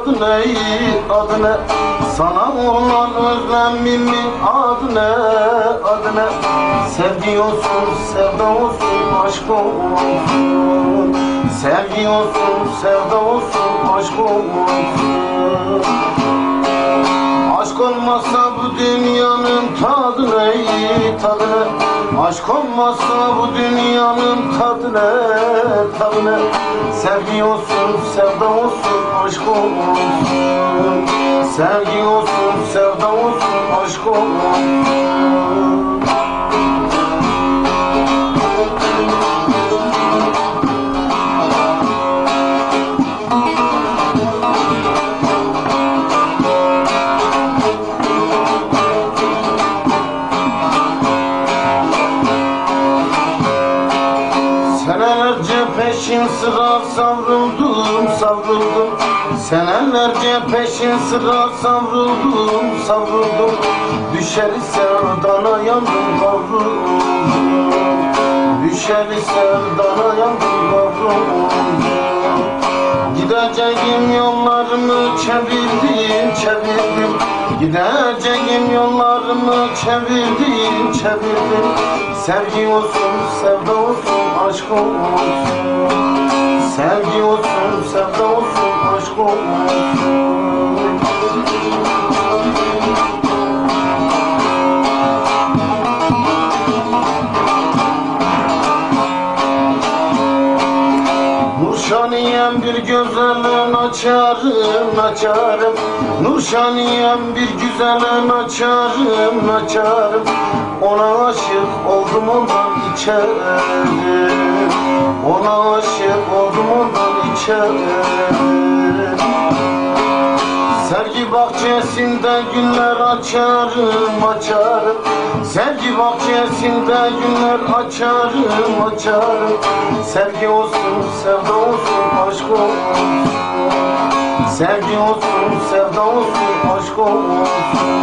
Adı ne? Adı ne? Sana olan özlemimin adı ne? Adı ne? Sevgi sevda olsun, aşk olsun. Sevgi sevda olsun, aşk olsun. Aşk olmazsa bu dünyanın tadı ne, tadı ne? Aşk olmazsa bu dünyanın tadı ne, tadı ne? Sevgi sevda olsun, aşk olsun. Sevgi sevda olsun, aşk olsun. Peşin sıra savruldum, savruldum. Senelerce peşin sıra savruldum, savruldum. Düşer sevdana yandım kavruldum Düşer sevdana yandım kavruldum Gideceğim yollarımı çevirdim, çevirdim. Gideceğim yollarımı çevirdim, çevirdim. Sevgi olsun, sevda olsun, aşk olsun Sevgi olsun, sevda olsun, aşk olsun Nurşaniyem bir güzelin açarım açarım. Nurşaniyem bir güzelin açarım açarım. Ona aşık oldum ondan içerim içerim Sergi bahçesinde güller açarım açarım. Sergi bahçesinde güller açarım açarım. Sevgi olsun sevda olsun aşk olsun. Sevgi olsun sevda olsun aşk olsun